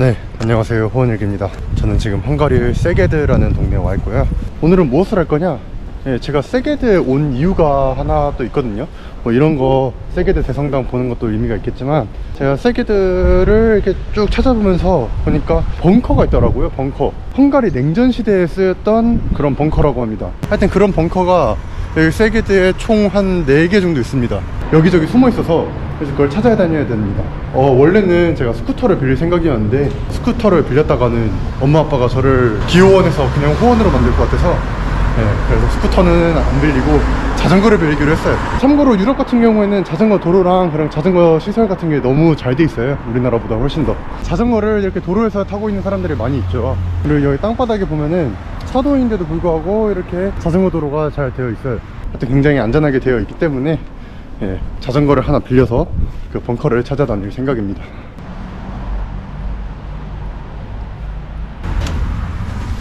네, 안녕하세요. 호원일기입니다. 저는 지금 헝가리 세게드라는 동네에 와 있고요. 오늘은 무엇을 할 거냐? 예, 제가 세게드에 온 이유가 하나 또 있거든요. 뭐 이런 거 세게드 대성당 보는 것도 의미가 있겠지만 제가 세게드를 이렇게 쭉 찾아보면서 보니까 벙커가 있더라고요. 벙커. 헝가리 냉전 시대에 쓰였던 그런 벙커라고 합니다. 하여튼 그런 벙커가 여기 세게드에 총 한 4개 정도 있습니다. 여기저기 숨어 있어서 그래서 그걸 찾아야 다녀야 됩니다. 어, 원래는 제가 스쿠터를 빌릴 생각이었는데 스쿠터를 빌렸다가는 엄마 아빠가 저를 기호원에서 그냥 호원으로 만들 것 같아서 네, 그래서 스쿠터는 안 빌리고 자전거를 빌리기로 했어요. 참고로 유럽 같은 경우에는 자전거 도로랑 그런 자전거 시설 같은 게 너무 잘 돼 있어요. 우리나라보다 훨씬 더. 자전거를 이렇게 도로에서 타고 있는 사람들이 많이 있죠. 그리고 여기 땅바닥에 보면은 차도인데도 불구하고 이렇게 자전거 도로가 잘 되어 있어요. 하여튼 굉장히 안전하게 되어 있기 때문에 예, 자전거를 하나 빌려서 그 벙커를 찾아다닐 생각입니다.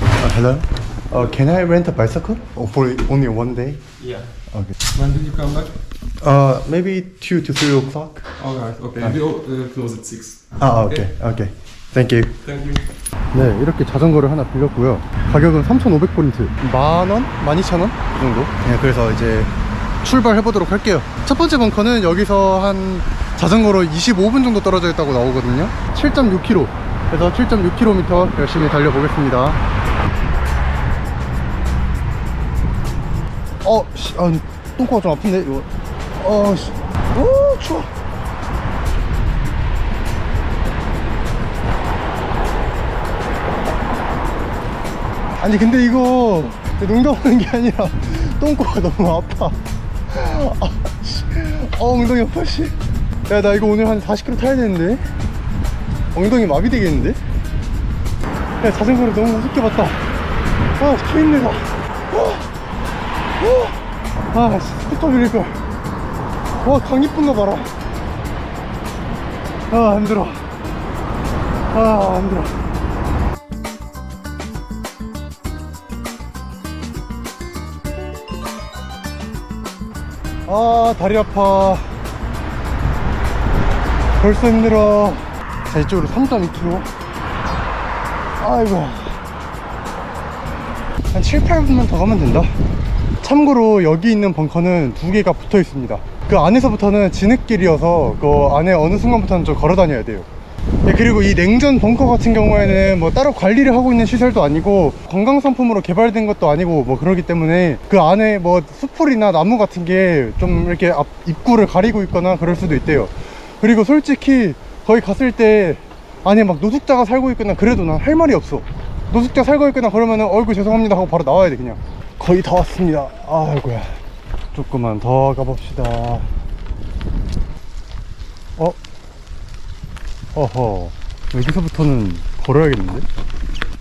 Uh, hello. Uh, can I rent a bicycle oh, for only one day? Yeah. Okay. When did you come back? Uh, maybe two to three o'clock. Alright, okay. We uh, close at 6. 아, 오케이, 오케이. Thank you. Thank you. 네, 이렇게 자전거를 하나 빌렸고요. 가격은 3,500포인트. 만 원? 12,000원? 그 정도? 네, 그래서 이제 출발해 보도록 할게요. 첫 번째 벙커는 여기서 한 자전거로 25분 정도 떨어져 있다고 나오거든요. 7.6km. 그래서 7.6km 열심히 달려보겠습니다. 어, 씨, 아, 똥꼬가 좀 아픈데, 이거. 어, 씨. 오, 추워. 아니 근데 이거 농담하는 게 아니라 똥꼬가 너무 아파 아, 씨. 어 엉덩이 아파 씨 야 나 이거 오늘 한 40km 타야 되는데. 엉덩이 마비 되겠는데? 야 자전거를 너무 무섭게 봤다. 아 개인내다. 아 씨, 스쿠터 빌릴걸. 와 강 이쁜 거 봐라. 아 힘들어. 아 힘들어 아 다리 아파. 벌써 힘들어. 자 이쪽으로 3.2km 아이고. 한 7, 8분만 더 가면 된다. 참고로 여기 있는 벙커는 두 개가 붙어 있습니다. 그 안에서부터는 진흙길이어서 그 안에 어느 순간부터는 좀 걸어 다녀야 돼요 네, 그리고 이 냉전 벙커 같은 경우에는 뭐 따로 관리를 하고 있는 시설도 아니고 관광 상품으로 개발된 것도 아니고 뭐 그러기 때문에 그 안에 뭐 수풀이나 나무 같은 게 좀 이렇게 앞 입구를 가리고 있거나 그럴 수도 있대요. 그리고 솔직히 거기 갔을 때 안에 막 노숙자가 살고 있거나 그래도 난 할 말이 없어. 노숙자 살고 있거나 그러면은 얼굴 죄송합니다 하고 바로 나와야 돼 그냥. 거의 다 왔습니다. 아이고야. 조금만 더 가봅시다. 어? 어허 여기서부터는 걸어야겠는데?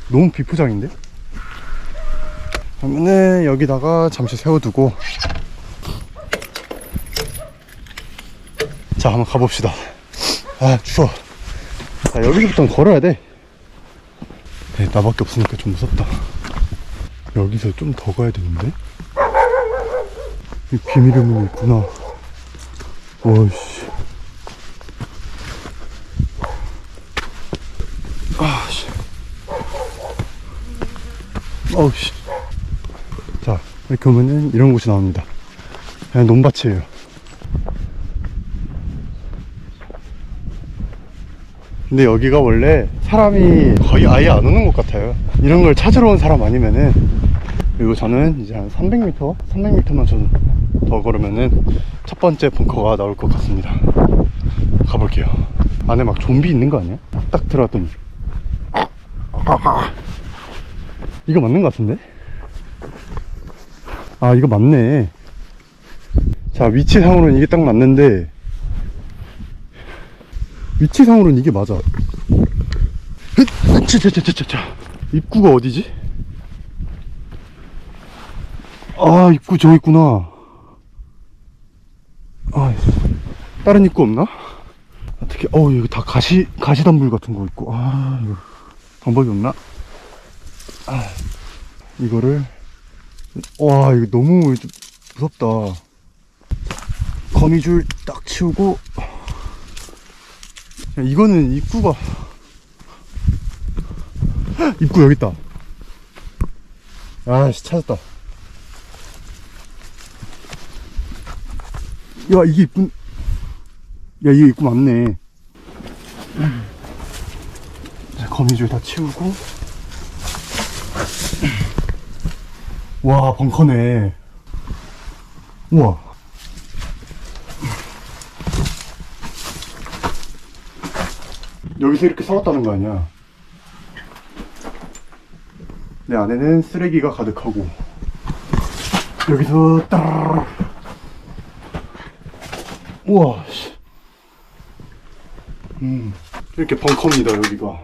너무 비포장인데? 그러면은 여기다가 잠시 세워두고 자 한번 가봅시다 아 추워 자 여기서부터는 걸어야 돼 네, 나밖에 없으니까 좀 무섭다 여기서 좀 더 가야 되는데? 이 비밀의 문이 있구나 와씨. 어우씨. 자, 이렇게 오면은 이런 곳이 나옵니다. 그냥 논밭이에요. 근데 여기가 원래 사람이 거의 아예 안 오는 것 같아요. 이런 걸 찾으러 온 사람 아니면은. 그리고 저는 이제 한 300m? 300m만 좀 더 걸으면은 첫 번째 벙커가 나올 것 같습니다. 가볼게요. 안에 막 좀비 있는 거 아니야? 딱 들어왔더니. 이거 맞는 것 같은데? 아 이거 맞네 자 위치상으로는 이게 딱 맞는데 위치상으로는 이게 맞아 차차차차차 입구가 어디지? 아 입구 저기 있구나 아 다른 입구 없나? 어떻게 어 여기 다 가시 가시덤불 같은 거 있고 아 이거 방법이 없나? 아, 이거를 와 이거 너무 좀 무섭다 거미줄 딱 치우고 야, 이거는 입구가 입구 여기 있다. 아씨 찾았다. 야 이게 입구. 야 이게 입구 맞네. 자, 거미줄 다 치우고. 와 벙커네. 우와. 여기서 이렇게 싸웠다는 거 아니야? 내 안에는 쓰레기가 가득하고 여기서 따 우와 씨. 음 이렇게 벙커입니다 여기가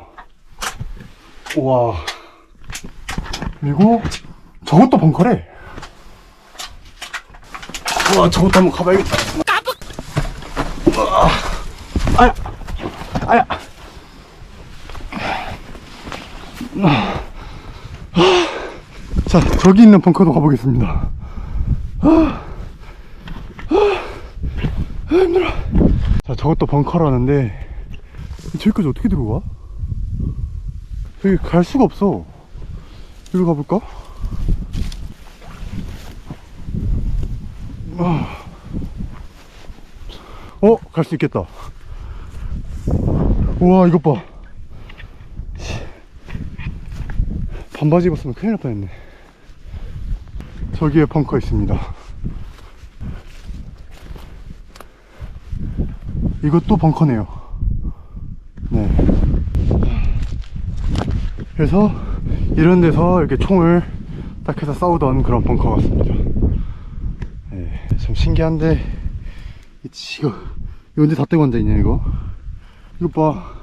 우와 그리고 저것도 벙커래 우와 저것도 한번 가봐야겠다 우와 아야 아야 자, 저기 있는 벙커도 가보겠습니다. 아, 아, 아, 힘들어. 자, 저것도 벙커라는데, 저기까지 어떻게 들어가? 여기 갈 수가 없어. 여기 가볼까? 어, 갈 수 있겠다. 우와, 이것 봐. 반바지 입었으면 큰일 날 뻔했네. 저기에 벙커 있습니다. 이것도 벙커네요. 네. 그래서 이런 데서 이렇게 총을 딱 해서 싸우던 그런 벙커 같습니다. 네, 참 신기한데 이- 이거 언제 다 떼고 앉아있냐 이거? 이거 봐.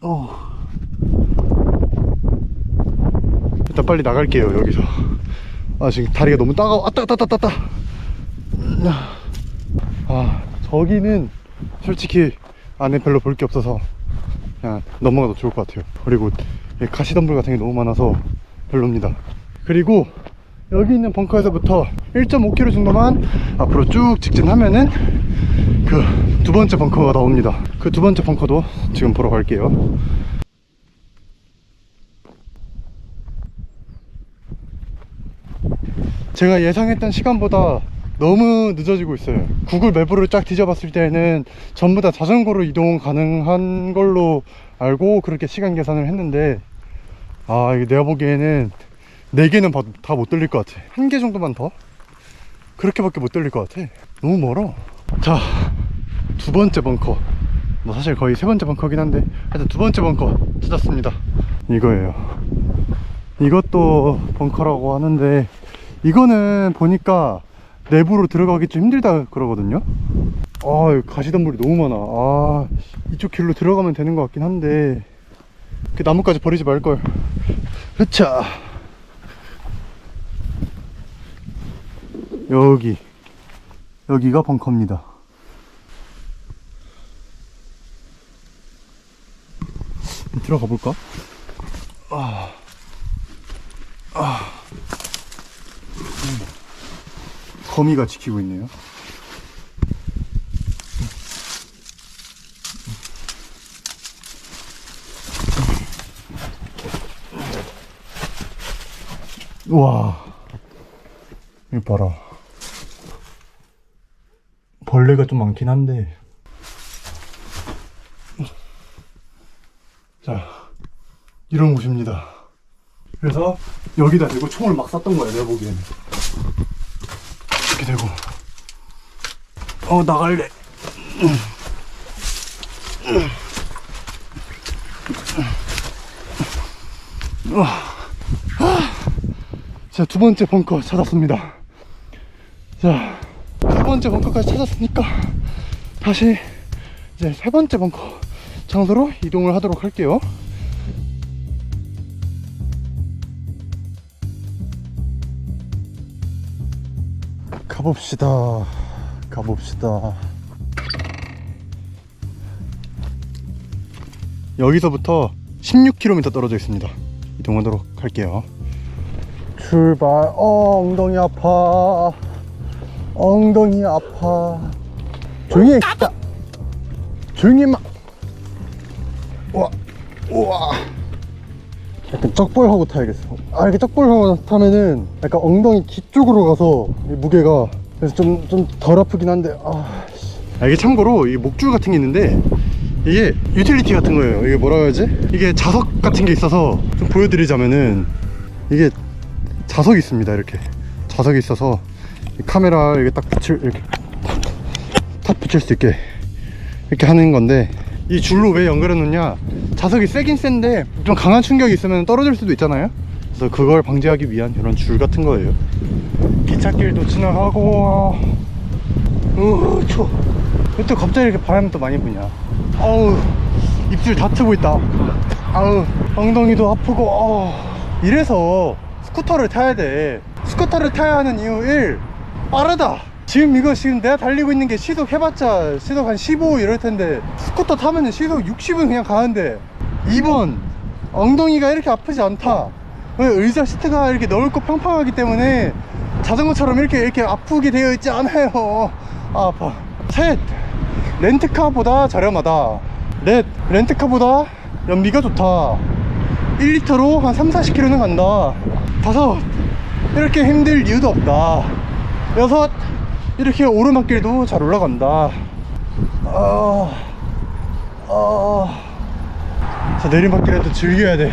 어. 일단 빨리 나갈게요 여기서. 아 지금 다리가 너무 따가워 아따 따따 따따 아 저기는 솔직히 안에 별로 볼 게 없어서 그냥 넘어가도 좋을 것 같아요 그리고 이 가시덤불 같은 게 너무 많아서 별로입니다 그리고 여기 있는 벙커에서부터 1.5km 정도만 앞으로 쭉 직진하면은 그 두 번째 벙커가 나옵니다. 그 두 번째 벙커도 지금 보러 갈게요. 제가 예상했던 시간보다 너무 늦어지고 있어요. 구글 맵으로 쫙 뒤져봤을 때는 전부 다 자전거로 이동 가능한 걸로 알고 그렇게 시간 계산을 했는데 아 이게 내가 보기에는 4개는 다못 돌릴 것 같아. 한 개 정도만 더? 그렇게밖에 못 돌릴 것 같아. 너무 멀어. 자, 두 번째 벙커. 뭐 사실 거의 세 번째 벙커긴 한데 하여튼 두 번째 벙커 찾았습니다. 이거예요. 이것도 벙커라고 하는데 이거는 보니까 내부로 들어가기 좀 힘들다 그러거든요. 아, 가시덤불이 너무 많아. 아, 이쪽 길로 들어가면 되는 것 같긴 한데 그 나무까지 버리지 말걸. 흐차. 여기 여기가 벙커입니다. 들어가 볼까? 아, 아, 음. 거미가 지키고 있네요. 우와, 이거 봐라. 벌레가 좀 많긴 한데. 자, 이런 곳입니다. 그래서 여기다 대고 총을 막 쐈던 거야, 내가 보기에는. 이렇게 대고. 어, 나갈래. 자, 두 번째 벙커 찾았습니다. 자, 두 번째 벙커까지 찾았으니까 다시 이제 세 번째 벙커 장소로 이동을 하도록 할게요. 가봅시다. 가봅시다. 여기서부터 16km 떨어져 있습니다. 이동하도록 할게요. 출발. 어, 엉덩이 아파. 엉덩이 아파. 조용히 해. 야. 조용히 해, 마. 우와. 우와. 약간 쩍벌하고 타야겠어. 아, 이렇게 쩍벌하고 타면은 약간 엉덩이 뒤쪽으로 가서 이 무게가 그래서 좀, 좀 덜 아프긴 한데, 아. 씨. 아, 이게 참고로 이 목줄 같은 게 있는데 이게 유틸리티 같은 거예요. 이게 뭐라 해야지? 이게 자석 같은 게 있어서 좀 보여드리자면은 이게 자석이 있습니다. 이렇게 자석이 있어서 이 카메라 이게 딱 붙일 이렇게 탁 붙일 수 있게 이렇게 하는 건데 이 줄로 왜 연결해 놓냐? 자석이 세긴 센데 좀 강한 충격이 있으면 떨어질 수도 있잖아요. 그래서 그걸 방지하기 위한 이런 줄 같은 거예요. 기찻길도 지나가고 우 추워. 왜또 갑자기 이렇게 바람이 또 많이 부냐? 어우 입술 다 트고 있다. 아우 엉덩이도 아프고 어. 이래서 스쿠터를 타야 돼. 스쿠터를 타야 하는 이유 1. 빠르다. 지금 이거 지금 내가 달리고 있는 게 시속 해봤자 시속 한 15 이럴 텐데 스쿠터 타면 시속 60은 그냥 가는데 2번 엉덩이가 이렇게 아프지 않다. 왜 의자 시트가 이렇게 넓고 평평하기 때문에 자전거처럼 이렇게 이렇게 아프게 되어 있지 않아요. 아, 아파. 셋 렌트카보다 저렴하다. 넷 렌트카보다 연비가 좋다. 1리터로 한 3, 40km는 간다. 다섯 이렇게 힘들 이유도 없다. 여섯 이렇게 오르막길도 잘 올라간다. 아, 아, 자 내리막길에도 즐겨야 돼.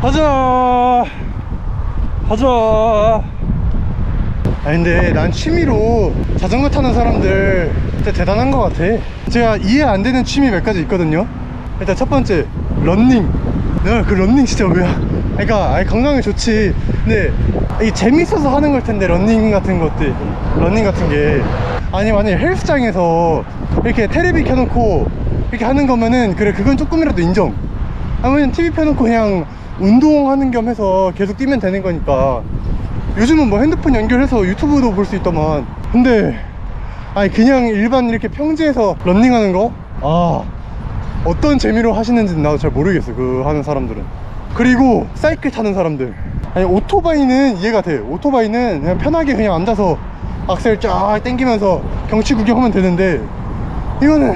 가자, 가자. 아 근데 난 취미로 자전거 타는 사람들 진짜 대단한 것 같아. 제가 이해 안 되는 취미 몇 가지 있거든요. 일단 첫 번째 런닝. 내가 그 런닝 진짜 뭐야? 그러니까 건강에 좋지. 근데 이게 재밌어서 하는 걸 텐데 런닝 같은 것들, 런닝 같은 게. 아니 만약에 헬스장에서 이렇게 테레비 켜놓고 이렇게 하는 거면은 그래 그건 조금이라도 인정. 아니면 TV 펴놓고 그냥 운동하는 겸 해서 계속 뛰면 되는 거니까. 요즘은 뭐 핸드폰 연결해서 유튜브도 볼 수 있더만. 근데 아니 그냥 일반 이렇게 평지에서 런닝하는 거? 아 어떤 재미로 하시는지 나도 잘 모르겠어 그 하는 사람들은. 그리고 사이클 타는 사람들 아니 오토바이는 이해가 돼. 오토바이는 그냥 편하게 그냥 앉아서 악셀 쫙 당기면서 경치 구경하면 되는데 이거는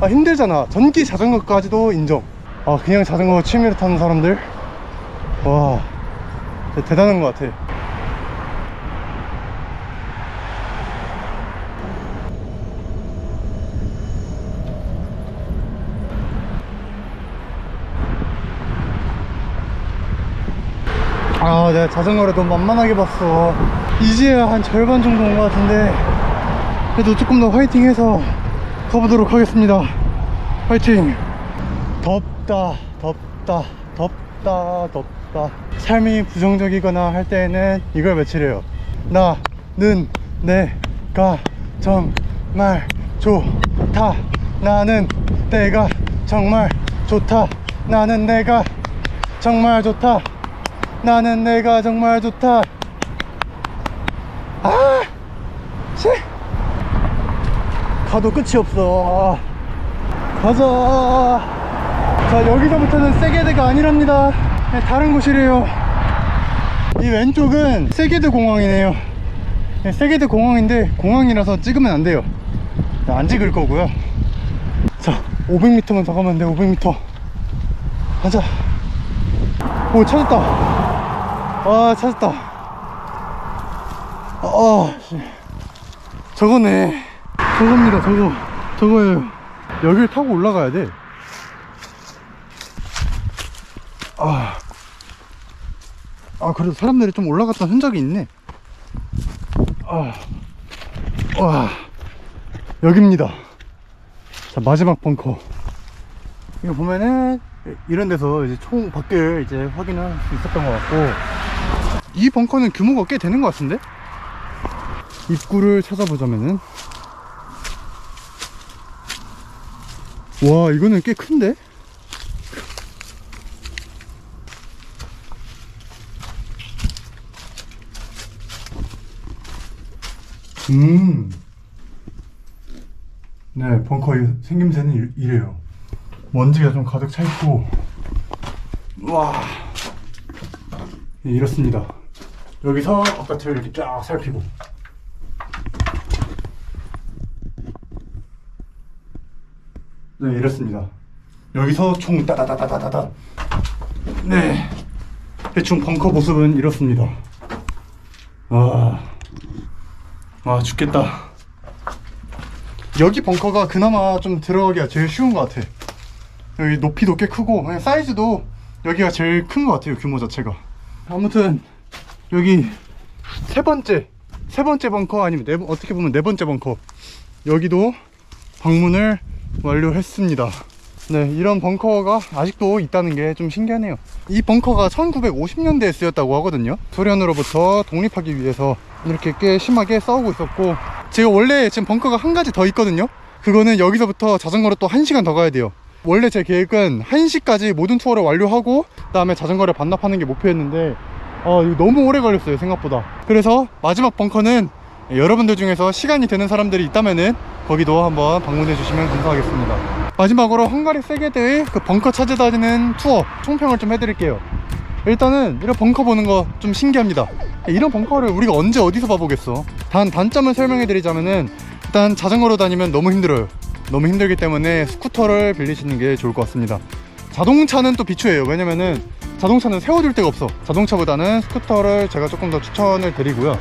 아 힘들잖아. 전기 자전거까지도 인정. 아 그냥 자전거 취미로 타는 사람들? 와 대단한 것 같아 아 내가 자전거를 너무 만만하게 봤어. 이제야 한 절반 정도 온 것 같은데 그래도 조금 더 화이팅해서 가보도록 하겠습니다. 화이팅! 덥다 덥다 덥다 덥다. 삶이 부정적이거나 할 때에는 이걸 외치래요. 나는 내가 정말 좋다. 나는 내가 정말 좋다. 나는 내가 정말 좋다 나는 내가 정말 좋다. 아 씨. 가도 끝이 없어. 가자. 자 여기서부터는 세게드가 아니랍니다. 네, 다른 곳이래요. 이 왼쪽은 세게드 공항이네요. 네, 세게드 공항인데 공항이라서 찍으면 안 돼요. 네, 안 찍을 거고요. 자 500m만 더 가면 돼 500m 가자. 오 찾았다 아 찾았다. 아 씨. 저거네. 저겁니다 저거. 저거예요. 여기를 타고 올라가야 돼. 아, 아 그래도 사람들이 좀 올라갔던 흔적이 있네. 아, 와. 여기입니다. 자 마지막 벙커. 이거 보면은 이런 데서 이제 총 밖을 이제 확인할 수 있었던 것 같고 이 벙커는 규모가 꽤 되는 것 같은데 입구를 찾아보자면은 와 이거는 꽤 큰데 음. 네, 벙커 생김새는 이- 이래요. 먼지가 좀 가득 차 있고, 와, 예, 이렇습니다. 여기서 바깥을 이렇게 쫙 살피고. 네 이렇습니다. 여기서 총 따다다다다다다. 네. 대충 벙커 모습은 이렇습니다. 와, 와 죽겠다. 여기 벙커가 그나마 좀 들어가기가 제일 쉬운 것 같아. 여기 높이도 꽤 크고 사이즈도 여기가 제일 큰 것 같아요 규모 자체가. 아무튼 여기 세 번째 세 번째 벙커 아니면 네, 번- 어떻게 보면 네 번째 벙커. 여기도 방문을 완료했습니다. 네 이런 벙커가 아직도 있다는 게 좀 신기하네요. 이 벙커가 1950년대에 쓰였다고 하거든요. 소련으로부터 독립하기 위해서 이렇게 꽤 심하게 싸우고 있었고 제가 원래 지금 벙커가 한 가지 더 있거든요. 그거는 여기서부터 자전거로 또 1시간 더 가야 돼요. 원래 제 계획은 1시까지 모든 투어를 완료하고 그 다음에 자전거를 반납하는 게 목표였는데 어, 너무 오래 걸렸어요 생각보다. 그래서 마지막 벙커는 여러분들 중에서 시간이 되는 사람들이 있다면은 거기도 한번 방문해 주시면 감사하겠습니다. 마지막으로 헝가리 세게드의 그 벙커 찾아다니는 투어 총평을 좀 해드릴게요. 일단은 이런 벙커 보는 거 좀 신기합니다. 이런 벙커를 우리가 언제 어디서 봐보겠어? 단 단점을 설명해 드리자면은 일단 자전거로 다니면 너무 힘들어요. 너무 힘들기 때문에 스쿠터를 빌리시는 게 좋을 것 같습니다. 자동차는 또 비추해요. 왜냐면은 자동차는 세워둘 데가 없어. 자동차보다는 스쿠터를 제가 조금 더 추천을 드리고요.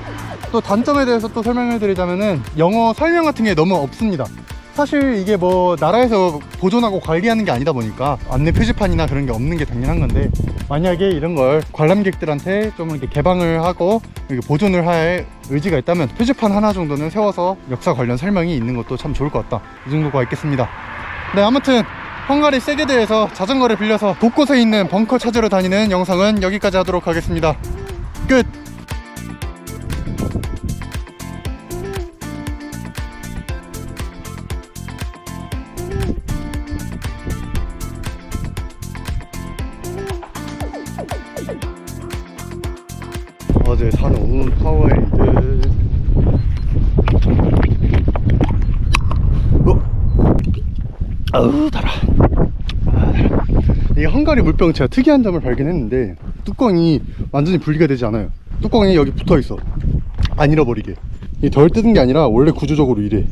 또 단점에 대해서 또 설명을 드리자면은 영어 설명 같은 게 너무 없습니다. 사실 이게 뭐 나라에서 보존하고 관리하는 게 아니다 보니까 안내 표지판이나 그런 게 없는 게 당연한 건데 만약에 이런 걸 관람객들한테 좀 이렇게 개방을 하고 이렇게 보존을 할 의지가 있다면 표지판 하나 정도는 세워서 역사 관련 설명이 있는 것도 참 좋을 것 같다. 이 정도가 있겠습니다. 네 아무튼 헝가리 세게드에서 자전거를 빌려서 곳곳에 있는 벙커 찾으러 다니는 영상은 여기까지 하도록 하겠습니다. 끝! 어제 사놓은 파워에이드. 어? 헝가리 물병 제가 특이한 점을 발견했는데 뚜껑이 완전히 분리가 되지 않아요. 뚜껑이 여기 붙어 있어. 안 잃어버리게. 이게 덜 뜯은 게 아니라 원래 구조적으로 이래